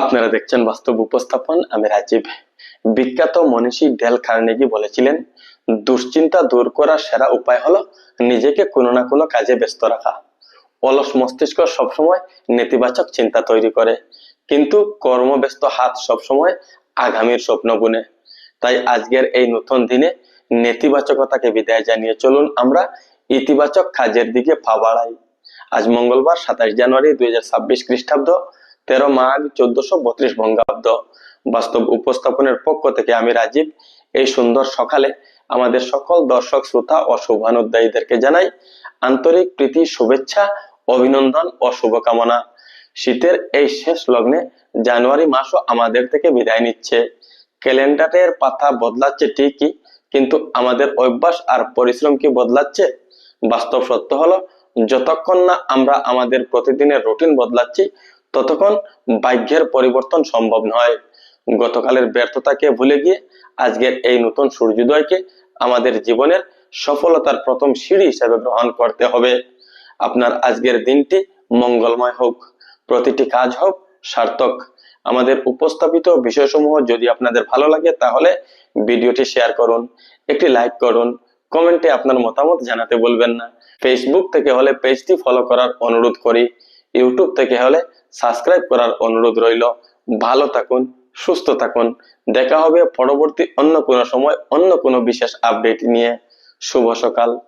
আপনারা দেখছেন বাস্তব উপস্থাপন। আমি রাজীব। বিখ্যাত মনীষী ডেল কার্নেগি বলেছিলেন, দুশ্চিন্তা দূর করার সেরা উপায় হলো নিজেকে কোনো না কোনো কাজে ব্যস্ত রাখা। অলস মস্তিষ্ক সবসময় নেতিবাচক চিন্তা তৈরি করে, কিন্তু কর্মব্যস্ত হাত সবসময় আগামীর স্বপ্ন বুনে। তাই আজকের এই নতুন দিনে নেতিবাচকতাকে বিদায় জানিয়ে চলুন আমরা ইতিবাচক কাজের দিকে পা বাড়াই। আজ মঙ্গলবার সাতাশ জানুয়ারি দুই হাজার ছাব্বিশ খ্রিস্টাব্দ। তেরো মাঘ চোদ্দশো বত্রিশ বঙ্গাব্দ বাস্তব উপস্থাপনের পক্ষ থেকে আমি রাজীব। এই সুন্দর সকালে আমাদের সকল দর্শক, শ্রোতা ও শুভানুদ্দায়ীদেরকে জানাই আন্তরিক প্রীতি, শুভেচ্ছা, অভিনন্দন ও শুভকামনা। শীতের এই শেষ লগ্নে জানুয়ারি মাসও আমাদের থেকে বিদায় নিচ্ছে। ক্যালেন্ডারের পাতা বদলাচ্ছে ঠিকই, কিন্তু আমাদের অভ্যাস আর পরিশ্রম কি বদলাচ্ছে? বাস্তব সত্য হলো, যতক্ষণ না আমরা আমাদের প্রতিদিনের রুটিন বদলাচ্ছি ততক্ষণ ভাগ্যের পরিবর্তন সম্ভব নয়। গতকালের ব্যর্থতাকে ভুলে গিয়ে আজকের এই নতুন সূর্যোদয়কে আমাদের জীবনের সফলতার প্রথম সিঁড়ি হিসেবে গ্রহণ করতে হবে। আপনার আজকের দিনটি মঙ্গলময় হোক, প্রতিটি কাজ হোক সার্থক। আমাদের উপস্থাপিত বিষয়সমূহ যদি আপনাদের ভালো লাগে তাহলে ভিডিওটি শেয়ার করুন, একটি লাইক করুন, কমেন্টে আপনার মতামত জানাতে বলবেন না। ফেসবুক থেকে হলে পেজটি ফলো করার অনুরোধ করি। ইউটিউব থেকে হলে সাবস্ক্রাইব করার অনুরোধ রইল। ভালো থাকুন, সুস্থ থাকুন। দেখা হবে পরবর্তী অন্য কোনো সময়, অন্য কোনো বিশেষ আপডেট নিয়ে। শুভ সকাল।